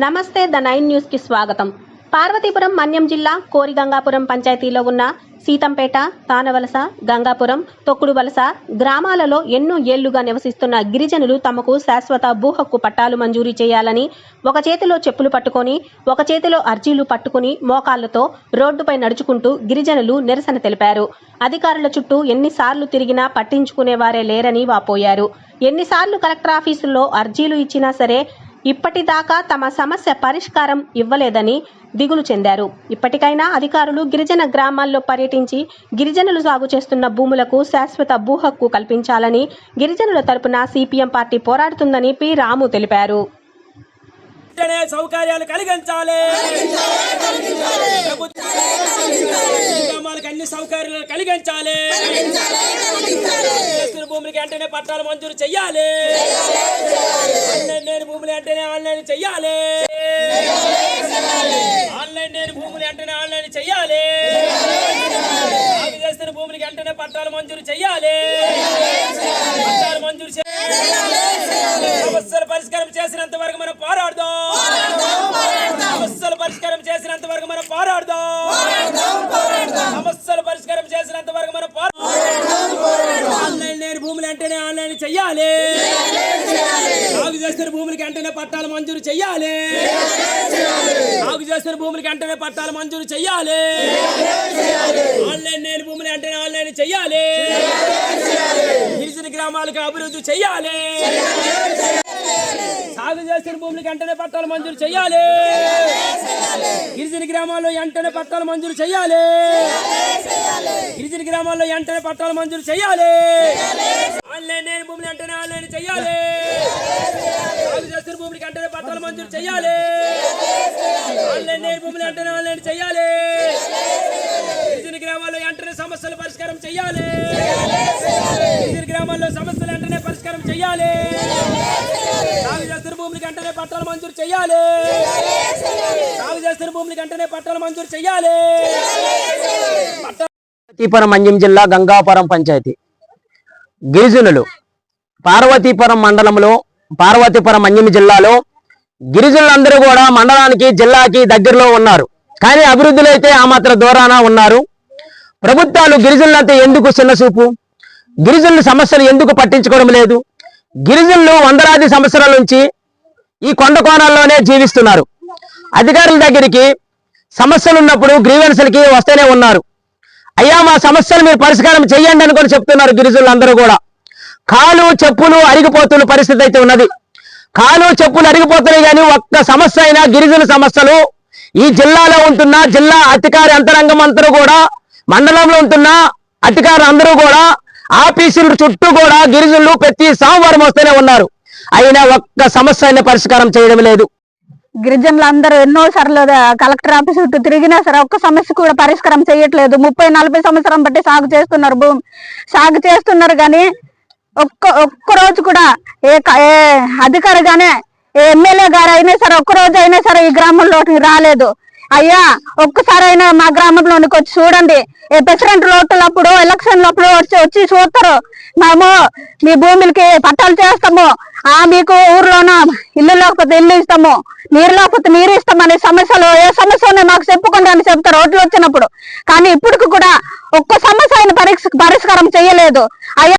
నమస్తే the nine న్యూస్కి స్వాగతం. పార్వతీపురం మన్యం జిల్లా కోరిగంగాపురం పంచాయతీలో ఉన్న సీతంపేట తానవలస గంగాపురం తొక్కుడువలస గ్రామాలలో ఎన్నో ఏళ్ళుగా నివసిస్తున్న గిరిజనులు తమకు శాశ్వత భూ హక్కు పట్టాలు మంజూరు చేయాలని ఒక చేతిలో చెప్పులు పట్టుకొని ఒక చేతిలో అర్జీలు పట్టుకుని మోకాళ్ళతో రోడ్డుపై నడుచుకుంటూ గిరిజనులు నిరసన తెలిపారు. అధికారుల చుట్టూ ఎన్నిసార్లు తిరిగినా పట్టించుకునేవారే లేరని వాపోయారు. ఎన్నిసార్లు కలెక్టర్ ఆఫీసుల్లో అర్జీలు ఇచ్చినా సరే ఇప్పటిదాకా తమ సమస్య పరిష్కారం ఇవ్వలేదని దిగులు చెందారు. ఇప్పటికైనా అధికారులు గిరిజన గ్రామాల్లో పర్యటించి గిరిజనులు సాగు చేస్తున్న భూములకు శాశ్వత భూ హక్కు కల్పించాలని గిరిజనుల తరపున సిపిఎం పార్టీ పోరాడుతుందని పి. రాము తెలిపారు. సౌకర్యాలు కలిగించాలి. అన్ని సౌకర్యాలు కలిగించాలి. భూములకి వెంటనే పట్టాలు మంజూరు చెయ్యాలి. ఆన్లైన్ లేని భూములు వెంటనే ఆన్లైన్ చెయ్యాలి. ఆన్లైన్ లేని భూములు వెంటనే ఆన్లైన్ చెయ్యాలి. సాగు చేస్తున్న భూములకి వెంటనే పట్టాలు మంజూరు చెయ్యాలి. పట్టాలు మంజూరు చేయాలి సమస్యలు పరిష్కారం చేసినంత చెయ్యాలి. సాగు చేస్తున్న భూములకి వెంటనే పట్టాలు మంజూరు చెయ్యాలి. సాగు చేస్తున్న భూములకి వెంటనే పట్టాలు మంజూరు చెయ్యాలి. ఆన్లైన్ లేని భూములు వెంటనే ఆన్లైన్ చెయ్యాలి. గిరిజన గ్రామాలకు అభివృద్ధి చెయ్యాలి. సాగు చేసిన భూములకి వెంటనే పట్టాలు మంజూరు చేయాలి గిరిజన గ్రామాల్లో వెంటనే పట్టాలు మంజూరు చేయాలి గిరిజన గ్రామాల్లో వెంటనే పట్టాలు మంజూరు చేయాలి ఆన్లైన్ వెంటనే ఆన్లైన్ చేయాలి సాగు చేస్తున్న భూమికి వెంటనే పట్టాలు మంజూరు చేయాలి ఆన్లైన్ లేని భూములు వెంటనే ఆన్లైన్ చేయాలి గిరిజన గ్రామాల్లో వెంటనే సమస్యలు పరిష్కారం చేయాలి గిరిజన గ్రామాల్లో సమస్యలు వెంటనే పరిష్కారం చేయాలి సాగు చేస్తున్న భూములకి వెంటనే పట్టాలు మంజూరు చేయాలి సాగు చేస్తున్న భూములకి వెంటనే పట్టాలు మంజూరు చేయాలి పట్టాలు మంజం జిల్లా గంగాపురం పంచాయతీ. గిరిజనులు పార్వతీపురం మండలంలో పార్వతీపురం మంజం జిల్లాలో గిరిజనులందరూ కూడా మండలానికి జిల్లాకి దగ్గరలో ఉన్నారు. కానీ అభివృద్ధిలో అయితే ఆ మాత్రం దూరాన ఉన్నారు. ప్రభుత్వాలు గిరిజనులంతా ఎందుకు చిన్నచూపు? గిరిజనుల సమస్యలు ఎందుకు పట్టించుకోవడం లేదు? గిరిజనులు వందలాది సంవత్సరాల నుంచి ఈ కొండ కోణాల్లోనే జీవిస్తున్నారు. అధికారుల దగ్గరికి సమస్యలు ఉన్నప్పుడు గ్రీవెన్స్లకి వస్తూనే ఉన్నారు. అయ్యా మా సమస్యలు మీరు పరిష్కారం చేయండి అని కూడా చెప్తున్నారు గిరిజనులు అందరూ కూడా. కాలు చెప్పులు అరిగిపోతున్న పరిస్థితి అయితే ఉన్నది. కాలు చెప్పులు అరిగిపోతున్నాయి కానీ ఒక్క సమస్య అయినా గిరిజన సమస్యలు. ఈ జిల్లాలో ఉంటున్న జిల్లా అధికారి అంతరంగం అందరూ కూడా మండలంలో ఉంటున్న అధికారులు అందరూ కూడా ఆఫీసుల చుట్టూ కూడా గిరిజనులు ప్రతి సోమవారం వస్తూనే ఉన్నారు. అయినా ఒక్క సమస్య అయినా పరిష్కారం చేయడం లేదు. గిరిజనులు అందరూ ఎన్నో సార్లు కలెక్టర్ ఆఫీస్ చుట్టూ తిరిగినా సరే ఒక్క సమస్య కూడా పరిష్కారం చేయట్లేదు. ముప్పై నలభై సంవత్సరం బట్టి సాగు చేస్తున్నారు భూమి. సాగు చేస్తున్నారు కానీ ఒక్క ఒక్క రోజు కూడా ఏ ఏ అధికారి గానే ఏ ఎమ్మెల్యే గారు అయినా సరే ఒక్క రోజు అయినా సరే ఈ గ్రామంలోకి రాలేదు. అయ్యా ఒక్కసారి అయినా మా గ్రామంలోనికి వచ్చి చూడండి. ఏ ప్రెసిడెంట్ లోటులప్పుడు ఎలక్షన్ లోపల వచ్చి వచ్చి చూస్తారు. మేము మీ భూములకి పట్టాలు చేస్తాము. ఆ మీకు ఊర్లోన ఇల్లు లేకపోతే ఇల్లు ఇస్తాము. నీరు లేకపోతే నీరు ఇస్తామనే సమస్యలు ఏ సమస్య మాకు చెప్పుకుంటా అని చెప్తారు ఓట్లు వచ్చినప్పుడు. కానీ ఇప్పటికి కూడా ఒక్క సమస్య ఆయన పరిష్కారం చేయలేదు. అయ్యా